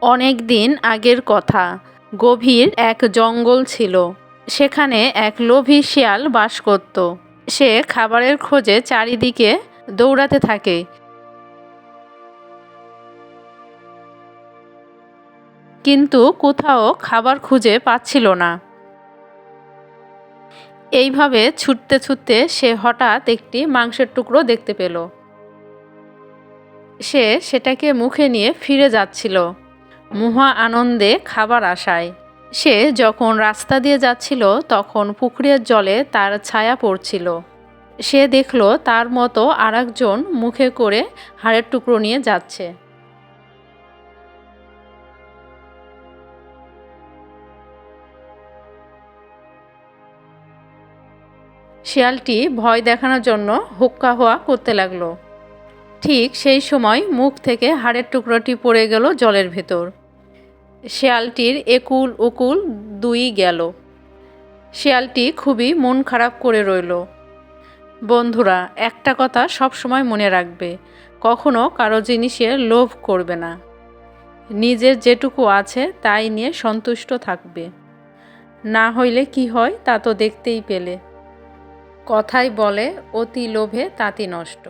অনেক দিন আগের কথা। গভীর এক জঙ্গল ছিল। সেখানে এক লোভী শিয়াল বাস করত। সে খাবারের খোঁজে চারিদিকে দৌড়াতে থাকে। কিন্তু কোথাও খাবার খুঁজে পাচ্ছিল না। এইভাবে ছুটতে ছুটতে সে হঠাৎ একটি মাংসের টুকরো দেখতে পেল। সে সেটাকে মুখে নিয়ে ফিরে যাচ্ছিল। মহা আনন্দে খাবার আসায় সে যখন রাস্তা দিয়ে যাচ্ছিল, তখন পুকুরের জলে তার ছায়া পড়ছিল। সে দেখল তার মতো আরেকজন মুখে করে হাড়ের টুকরো নিয়ে যাচ্ছে। শিয়ালটি ভয় দেখানোর জন্য হুক্কা হওয়া করতে লাগল। ঠিক সেই সময় মুখ থেকে হাড়ের টুকরোটি পড়ে গেল জলের ভেতর। শেয়ালটির একুল উকুল দুই গেল। শেয়ালটি খুবই মন খারাপ করে রইল। বন্ধুরা, একটা কথা সব সময় মনে রাখবে, কখনো কারও জিনিসের লোভ করবে না। নিজের যেটুকু আছে তাই নিয়ে সন্তুষ্ট থাকবে। না হইলে কি হয় তা তো দেখতেই পেলে। কথাই বলে অতি লোভে তাঁতি নষ্ট।